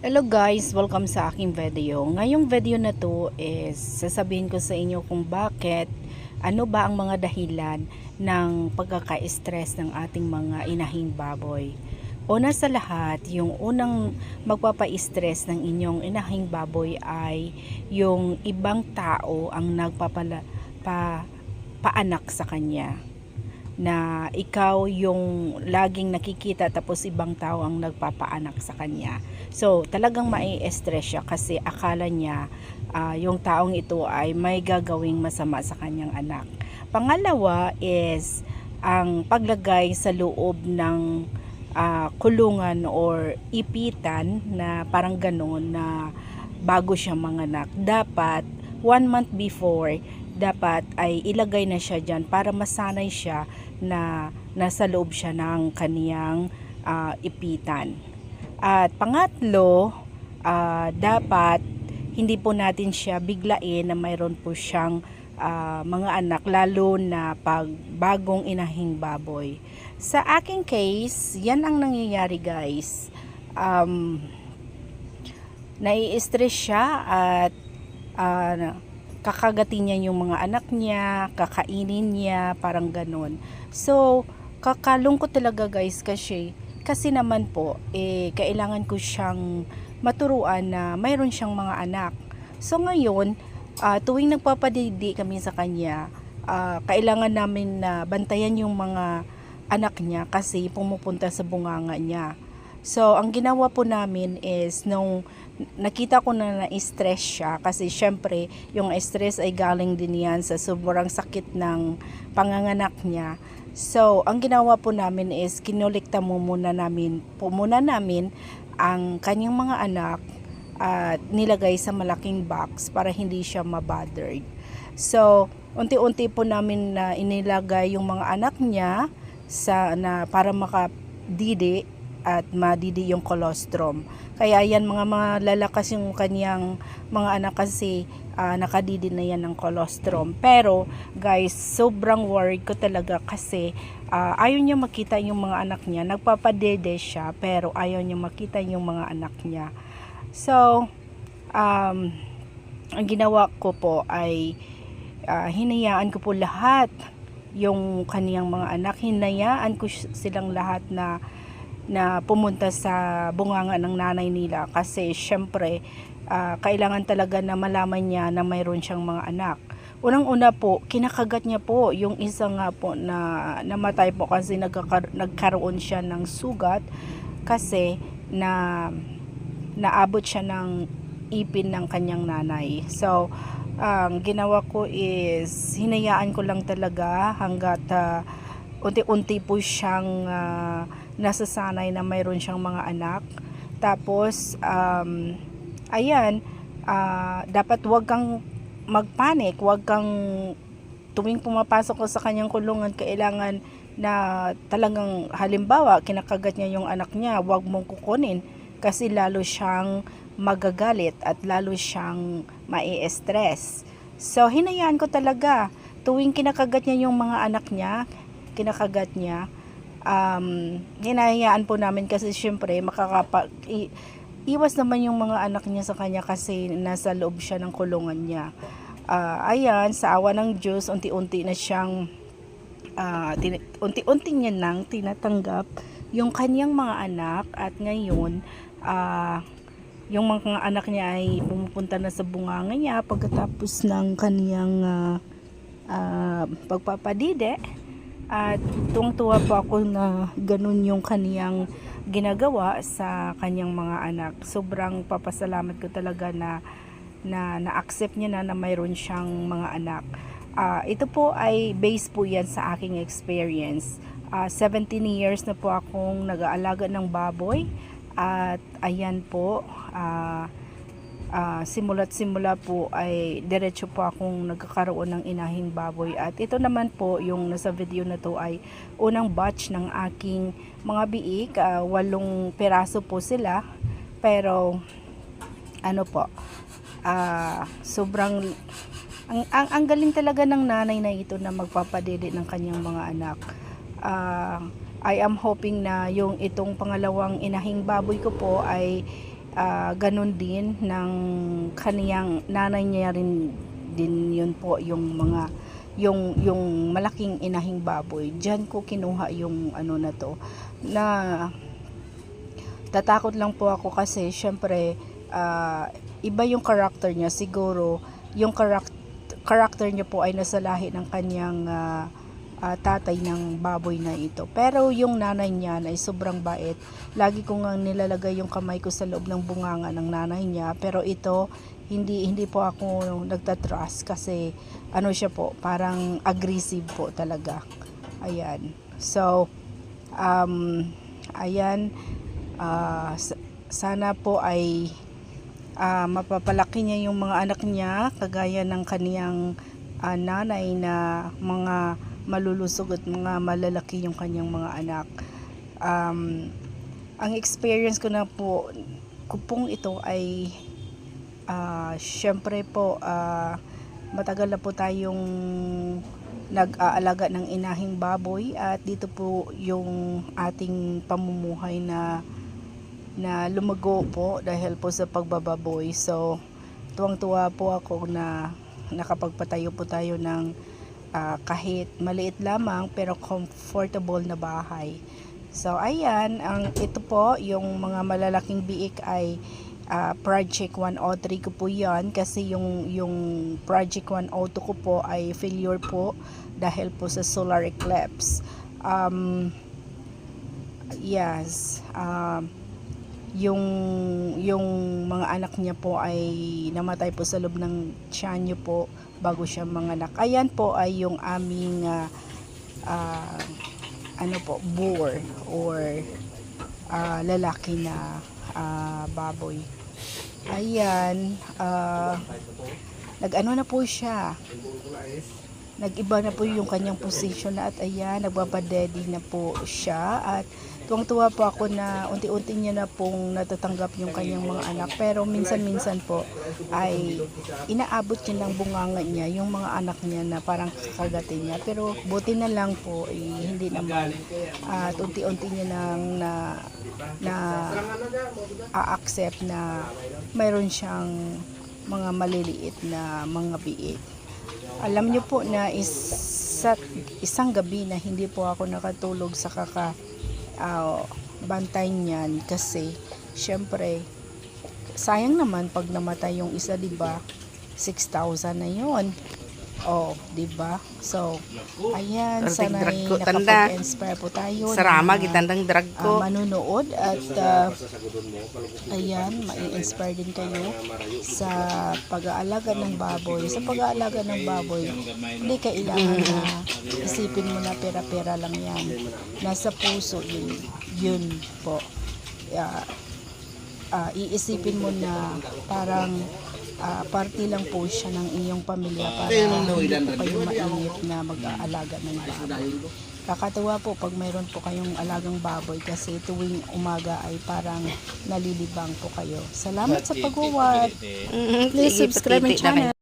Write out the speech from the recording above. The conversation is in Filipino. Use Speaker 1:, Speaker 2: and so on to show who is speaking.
Speaker 1: Hello guys, welcome sa aking video. Ngayong video na to is sasabihin ko sa inyo kung bakit ano ba ang mga dahilan ng pagkaka-stress ng ating mga inahing baboy. Una sa lahat, yung unang magpapa-stress ng inyong inahing baboy ay yung ibang tao ang nagpapala pa, paanak sa kanya na ikaw yung laging nakikita tapos ibang tao ang nagpapaanak sa kanya. So, talagang mai-stress siya kasi akala niya ah, yung taong ito ay may gagawing masama sa kanyang anak. Pangalawa is ang paglagay sa loob ng ah, kulungan or ipitan na parang ganon na bago siya manganak. Dapat one month before dapat ay ilagay na siya dyan para masanay siya na nasa loob siya ng kaniyang ah, ipitan. At pangatlo, ah, dapat hindi po natin siya biglain na mayroon po siyang ah, mga anak lalo na pag bagong inahing baboy. Sa aking case, yan ang nangyayari guys. Um, nai-stress siya at ah, kakagatin niya yung mga anak niya, kakainin niya, parang ganun. So, kakalungkot talaga guys kasi kasi naman po eh kailangan ko siyang maturuan na mayroon siyang mga anak. So ngayon, ah, tuwing nagpapadidi kami sa kanya, ah, kailangan namin na bantayan yung mga anak niya kasi pumupunta sa bunganga niya. So, ang ginawa po namin is nung nakita ko na na-stress siya kasi syempre yung stress ay galing din yan sa sobrang sakit ng panganganak niya. So, ang ginawa po namin is kinolekta mo muna namin, po muna namin ang kanyang mga anak at nilagay sa malaking box para hindi siya mabothered. So, unti-unti po namin na inilagay yung mga anak niya sa na para makadidi at madidi yung colostrum. Kaya yan mga malalakas yung kanyang mga anak kasi ah, nakadidi na yan ng colostrum. Pero guys, sobrang worried ko talaga kasi ah, ayaw niya makita yung mga anak niya. Nagpapadede siya pero ayaw niya makita yung mga anak niya. So, um, ang ginawa ko po ay ah, hinayaan ko po lahat yung kaniyang mga anak. Hinayaan ko silang lahat na na pumunta sa bunganga ng nanay nila kasi syempre ah, kailangan talaga na malaman niya na mayroon siyang mga anak. Unang-una po, kinakagat niya po yung isa nga po na namatay po kasi nagkakar- nagkaroon siya ng sugat kasi na naabot siya ng ipin ng kanyang nanay. So, ang ginawa ko is hinayaan ko lang talaga hanggat ah, unti-unti po siyang ah, nasasanay na mayroon siyang mga anak. Tapos, um, ayan, ah, dapat wag kang magpanik, wag kang tuwing pumapasok ko sa kanyang kulungan, kailangan na talagang halimbawa, kinakagat niya yung anak niya, wag mong kukunin kasi lalo siyang magagalit at lalo siyang mai-stress. So, hinayaan ko talaga. Tuwing kinakagat niya yung mga anak niya, kinakagat niya, um, hinahayaan po namin kasi syempre makakapa i- iwas naman yung mga anak niya sa kanya kasi nasa loob siya ng kulungan niya. Ah, ayan, sa awa ng Diyos, unti-unti na siyang tin- unti-unti niya nang tinatanggap yung kanyang mga anak at ngayon ah, yung mga anak niya ay pumupunta na sa bunganga niya pagkatapos ng kaniyang ah, ah, pagpapadide at tuwang-tuwa po ako na ganun yung kaniyang ginagawa sa kanyang mga anak. Sobrang papasalamat ko talaga na na na-accept niya na na mayroon siyang mga anak. Ah, ito po ay base po yan sa aking experience. Ah, 17 years na po akong nag-aalaga ng baboy at ayan po ah, ah, simula't simula po ay diretso po akong nagkakaroon ng inahing baboy. At ito naman po yung nasa video na to ay unang batch ng aking mga biik. Ah, walong peraso po sila. Pero ano po ah, sobrang ang, ang, ang galing talaga ng nanay na ito na magpapadede ng kanyang mga anak. Ah, I am hoping na yung itong pangalawang inahing baboy ko po ay ah, ganun din ng kaniyang nanay niya rin din yun po yung mga yung yung malaking inahing baboy. Diyan ko kinuha yung ano na to. Na tatakot lang po ako kasi syempre ah, iba yung character niya. Siguro yung character character niya po ay nasa lahi ng kanyang ah, ah, tatay ng baboy na ito. Pero yung nanay niya ay sobrang bait. Lagi ko nga nilalagay yung kamay ko sa loob ng bunganga ng nanay niya. Pero ito, hindi hindi po ako nagtatrust kasi ano siya po, parang aggressive po talaga. Ayan. So, um, ayan, sa- sana po ay ah, mapapalaki niya yung mga anak niya kagaya ng kaniyang ah, nanay na mga malulusog at mga malalaki yung kanyang mga anak. Um, ang experience ko na po kupong ito ay ah, syempre po ah, matagal na po tayong nag-aalaga ng inahing baboy at dito po yung ating pamumuhay na na lumago po dahil po sa pagbababoy. So, tuwang-tuwa po ako na nakapagpatayo po tayo ng ah, kahit maliit lamang pero comfortable na bahay. So, ayan, ang ito po, yung mga malalaking biik ay ah, Project 103 ko po yan kasi yung, yung Project 102 ko po ay failure po dahil po sa solar eclipse. Um, yes, um, yung yung mga anak niya po ay namatay po sa loob ng tiyan niyo po bago siya manganak. Ayan po ay yung aming ah, ah, ano po, boar or ah, lalaki na ah, baboy. Ayan, ah, nag-ano na po siya. Nag-iba na po yung kanyang position na at ayan, nagbabadedi na po siya at tuwang-tuwa po ako na unti-unti niya na pong natatanggap yung kanyang mga anak. Pero minsan-minsan po ay inaabot niya ng bunganga niya yung mga anak niya na parang kakagatin niya. Pero buti na lang po eh, hindi naman. At unti-unti niya nang na na a-accept na mayroon siyang mga maliliit na mga biik. Alam niyo po na isa, isang gabi na hindi po ako nakatulog sa kaka ah, bantay niyan kasi syempre sayang naman pag namatay yung isa 'di ba? 6,000 na yon oh 'di ba? So ayan sana
Speaker 2: drag
Speaker 1: ay
Speaker 2: ko, tanda.
Speaker 1: nakapag-inspire po tayo
Speaker 2: Sarama, gitandang drag
Speaker 1: ah,
Speaker 2: ko.
Speaker 1: manunood at ah, ayan mai-inspire din kayo sa pag-aalaga ng baboy. Sa pag-aalaga ng baboy hindi kailangan na isipin mo na pera-pera lang yan. Nasa puso yun. Yun po. Ah, ah, iisipin mo na parang ah, parte lang po siya ng iyong pamilya para hindi po kayo mainip na mag-aalaga ng baboy. Kakatawa po pag mayroon po kayong alagang baboy kasi tuwing umaga ay parang nalilibang po kayo. Salamat sa pag-watch.
Speaker 2: Mhm,
Speaker 1: Please subscribe my channel.